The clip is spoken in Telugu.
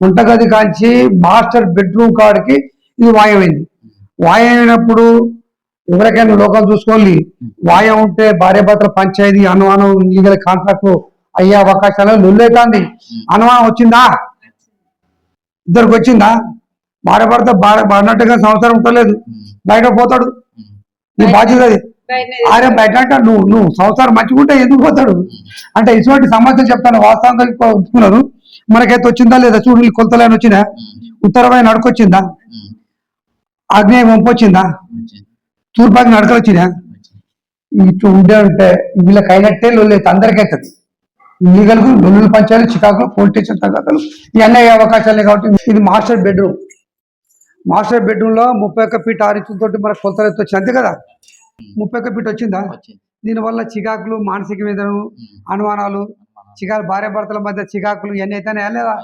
వంటగది కాంచి మాస్టర్ బెడ్రూమ్ కాడికి ఇది వాయమైంది. వాయమైనప్పుడు ఎవరికైనా లోకం చూసుకోవాలి వాయం ఉంటే భార్య భర్త పంచాయతీ అనుమానం లీగల్ కాంట్రాక్ట్ అయ్యే అవకాశాలు లొల్లైతుంది. అనుమానం వచ్చిందా? ఇద్దరికి వచ్చిందా భార్య భర్త భార్య అన్నట్టుగా సంవత్సరం ఉంటలేదు. బయట పోతాడు. నీ బాధ్యత అది. బయట అంటే నువ్వు నువ్వు సంవత్సరం మంచిగుంటే ఎందుకు పోతాడు? అంటే ఇటువంటి సమస్యలు చెప్తాను. వాస్తవంగా ఇప్పుడు ఒప్పుకున్నారు మనకైతే వచ్చిందా లేదా? చూడు కొలతలైన వచ్చినా ఉత్తరమైన నడుకొచ్చిందా ఆగ్నేయ వంపు వచ్చిందా? తూర్పాకి నడకలు వచ్చినా ఇటు ఉండే ఉంటే వీళ్ళకి అయినట్టే లొల్లి అయితే అందరికీ అవుతుంది లీగల్ లొల్లులు చికాకులు పోలీస్ తగ్గతలు ఇవన్నీ అయ్యే అవకాశాలు కాబట్టి ఇది మాస్టర్ బెడ్రూమ్. మాస్టర్ బెడ్రూమ్లో ముప్పై ఒక్క ఫీట్ ఆరు ఇంచులతోటి మన కొలతలు ఎత్తు వచ్చింది. అంతే కదా? ముప్పై ఒక్క ఫీట్ వచ్చిందా? దీనివల్ల చికాకులు మానసిక వేదన అనుమానాలు చికాకు భార్య భర్తల మధ్య చికాకులు ఇవన్నీ అయితేనే లేదా?